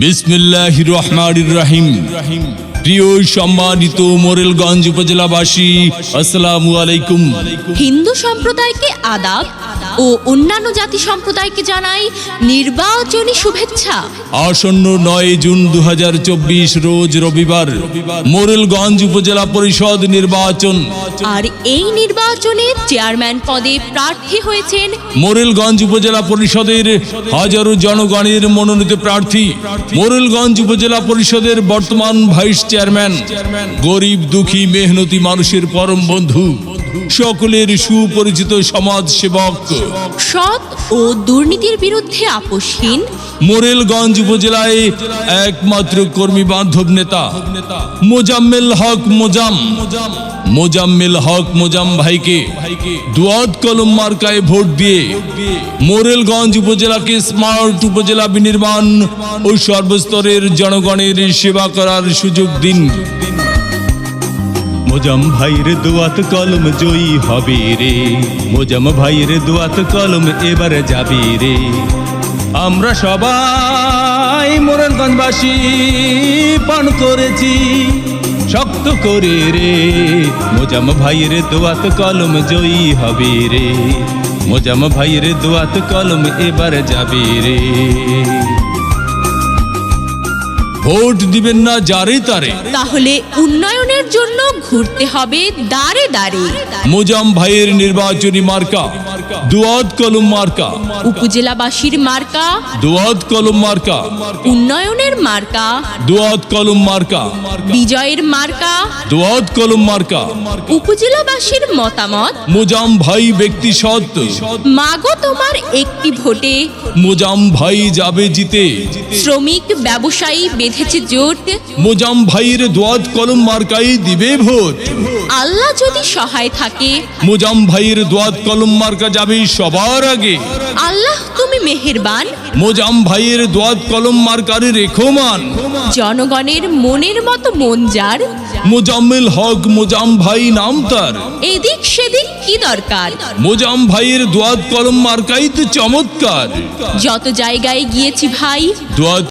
বিসমিল্লাহ রহমান রাহিম প্রিয় সম্মানিত মোরেলগঞ্জ উপজেলাবাসী আসসালামু আলাইকুম। হিন্দু সম্প্রদায়কে আদাব ও অন্যান্য জাতি সম্প্রদায়কে জানাই নির্বাচনী শুভেচ্ছা। আসন্ন নয় জুন দুহাজার চব্বিশ রোজ রবিবার মোরেলগঞ্জ উপজেলা পরিষদ নির্বাচন। আর এই নির্বাচনে চেয়ারম্যান পদে প্রার্থী হয়েছেন মোরেলগঞ্জ উপজেলা পরিষদের হাজারো জনগণের মনোনীত প্রার্থী। মোরেলগঞ্জ উপজেলা পরিষদের বর্তমান ভাইস চেয়ারম্যান। গরিব দুঃখী মেহনতি মানুষের পরম বন্ধু। সকলের সুপরিচিত সমাজ সেবক। সৎ ও দুর্নীতির বিরুদ্ধে আপোষহীন মোরেলগঞ্জ উপজেলায় একমাত্র কর্মী বান্ধব নেতা মোজাম্মেল হক মোজাম। মোজাম্মেল হক মোজাম ভাইকে দুয়াত কলম মার্কায় ভোট দিয়ে মোরেলগঞ্জ উপজেলাকে স্মার্ট উপজেলা বিনির্মাণ ও সর্বস্তরের জনগণের সেবা করার সুযোগ দিন। মোজাম ভাইয়ের দোয়াত কলম জয়ী হবে রে। মোজাম ভাইয়ের দোয়াত কলম এবারে যাবে রে। আমরা সবাই মোরানগঞ্জবাসী, পান করেছি, শক্ত করে রে। মোজাম ভাইয়ের দোয়াত কলম জয়ী হবে রে। মোজাম ভাইয়ের দোয়াত কলম এবার যাবে রে। ভোট দিবেন না যারে তারে। তাহলে উন্নয়নের জন্য ঘুরতে হবে দাঁড়ে দাঁড়ে মোজাম ভাইয়ের নির্বাচনী মার্কা। দুয়াদ কলম মার্কা। উপজেলাবাসীর মার্কা। দুয়াদ কলম মার্কা। উন্নয়নের মার্কা। দুয়াদ কলম মার্কা। বিজয়ের মার্কা। দুয়াদ কলম মার্কা। উপজেলাবাসীর মতামত। মোজাম ভাই ব্যক্তি মাগো তোমার একটি ভোটে। মোজাম ভাই যাবে জিতে। শ্রমিক ব্যবসায়ী বেঁধেছে জোট। মোজাম ভাইয়ের দোয়াদ কলম মার্কাই দিবে ভোট। আল্লাহ যদি সহায় থাকে। মোজাম ভাইয়ের দোয়াদ কলম মার্কা যাবে সবার আগে। আল্লাহ তুমি মেহেরবান। মোজাম ভাইয়ের দোয়াদ কলম মার্কারে রেখো মান জনগণের মনের মতো মন যার। মোজাম্মেল হক মোজাম ভাই নাম তার। এদিক সেদিক কি দরকার? মোজাম ভাইয়ের দোয়াদ কলম মার্কাই তো চমৎকার। যত জায়গায় গিয়েছি ভাই দোয়াদ